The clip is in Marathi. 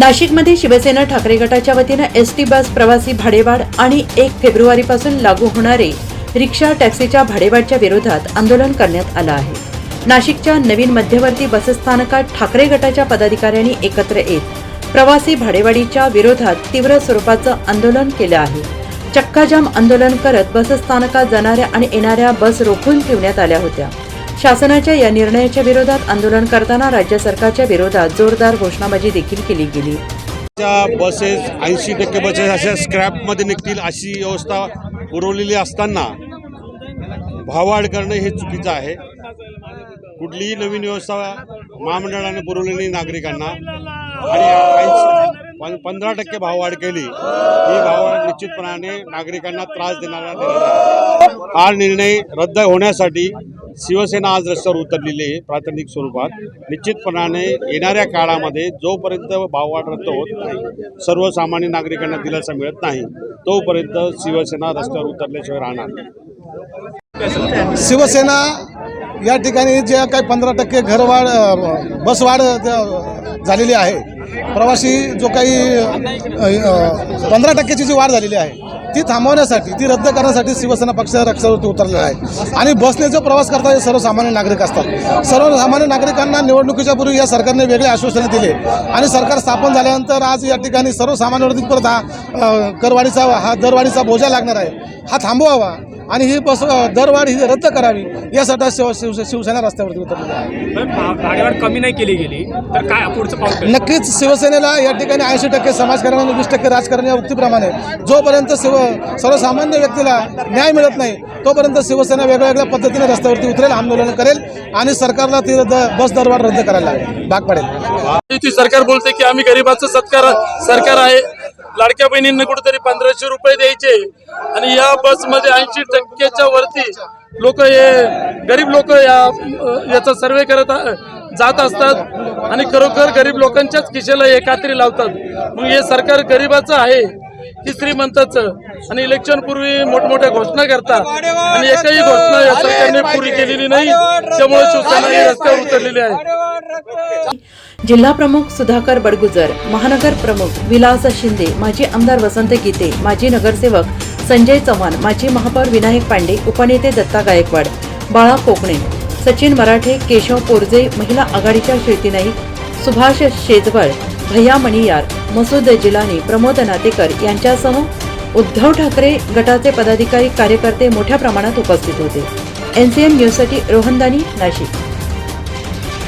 नाशिकमध्ये शिवसेना ठाकरे गटाच्या वतीनं एस टी बस प्रवासी भाडेवाढ आणि एक फेब्रुवारीपासून लागू होणारे रिक्षा टॅक्सीच्या भाडेवाढच्या विरोधात आंदोलन करण्यात आलं आहे. नाशिकच्या नवीन मध्यवर्ती बसस्थानकात ठाकरे गटाच्या पदाधिकाऱ्यांनी एकत्र येत प्रवासी भाडेवाढीच्या विरोधात तीव्र स्वरूपाचं आंदोलन केलं आहे. चक्काजाम आंदोलन करत बसस्थानकात जाणाऱ्या आणि येणाऱ्या बस रोखून ठेवण्यात आल्या होत्या. शासनाच्या या निर्णयाच्या विरोधात आंदोलन करताना राज्य सरकारच्या विरोधात जोरदार घोषणाबाजी देखील केली गेली. त्या बसेस ऐंशी टक्के बसेस अशा स्क्रॅपमध्ये निघतील अशी व्यवस्था पुरवलेली असताना भाववाढ करणं हे चुकीचं आहे. कुठलीही नवीन व्यवस्था महामंडळाने पुरवलेली नागरिकांना आणि पण पंधरा टक्के भाववाढ केली. ही भाववाढ निश्चितपणाने नागरिकांना त्रास देणारा हा निर्णय रद्द होण्यासाठी शिवसेना आज रस्त्यावर उतरलेली आहे प्राथमिक स्वरूपात. निश्चितपणाने येणाऱ्या काळामध्ये जोपर्यंत भाववाढ रद्द होत नाही सर्वसामान्य नागरिकांना दिलासा मिळत नाही तोपर्यंत शिवसेना रस्त्यावर उतरल्याशिवाय राहणार नाही. शिवसेना या ठिकाणी जे काही पंधरा टक्के घरवाढ बसवाढ झालेली आहे प्रवासी जो काही पंधरा टक्क्याची जी वाढ झालेली आहे ती थांबवण्यासाठी ती रद्द करण्यासाठी शिवसेना पक्ष रक्षावरती उतरलेला आहे. आणि बसने जो प्रवास करतात हे सर्वसामान्य नागरिक असतात. सर्वसामान्य नागरिकांना निवडणुकीच्या पूर्वी या सरकारने वेगळे आश्वासने दिले. आणि सरकार स्थापन झाल्यानंतर आज या ठिकाणी सर्वसामान्यवरती परत हा करवाढीचा हा दरवाढीचा बोजा लागणार आहे. हा थांबवावा. आणि ही बस दरवाढ ही रद्द करावी यासाठी आज शिव शिव शिवसेना रस्त्यावरती उतरलेली आहे. कमी नाही केली गेली तर काय पुढचं? नक्कीच शिवसेनेला या ठिकाणी ऐंशी टक्के समाजकारण आणि वीस टक्के राजकारण या उक्तीप्रमाणे जोपर्यंत शिव सर्वसामान्य व्यक्तीला न्याय मिळत नाही तोपर्यंत शिवसेना वेगवेगळ्या पद्धतीने रस्त्यावरती उतरेल आंदोलन करेल आणि सरकारला ती बस दरवाढ रद्द करायला भाग पाडेल. ती सरकार बोलते की आम्ही गरीबाचं सत्कार सरकार आहे. लाडक्या बहिणींना कुठेतरी पंधराशे रुपये द्यायचे. आणि या बसमध्ये ऐंशी टक्क्याच्या वरती लोक हे गरीब लोक या याचा सर्वे करत जात असतात. आणि खरोखर गरीब लोकांच्याच खिशेला हे कात्री लावतात. मग हे सरकार गरीबाचं आहे की श्रीमंताचं. आणि इलेक्शन पूर्वी मोठमोठ्या घोषणा करतात. आणि एकही घोषणा या सरकारने पुरी केलेली नाही. त्यामुळे शिवसेना ही रस्त्यावर उतरलेली आहे. जिल्हा प्रमुख सुधाकर बडगुजर महानगर प्रमुख विलास शिंदे माजी आमदार वसंत गीते माजी नगरसेवक संजय चव्हाण माजी महापौर विनायक पांडे उपनेते दत्ता गायकवाड बाळा कोकणे सचिन मराठे केशव पोरजे महिला आघाडीच्या श्रुती नाईक सुभाष शेजवळ भैया मणियार मसूद जिलानी प्रमोद नातेकर यांच्यासह उद्धव ठाकरे गटाचे पदाधिकारी कार्यकर्ते मोठ्या प्रमाणात उपस्थित होते. एनसीएम न्यूजसाठी रोहनदानी नाशिक.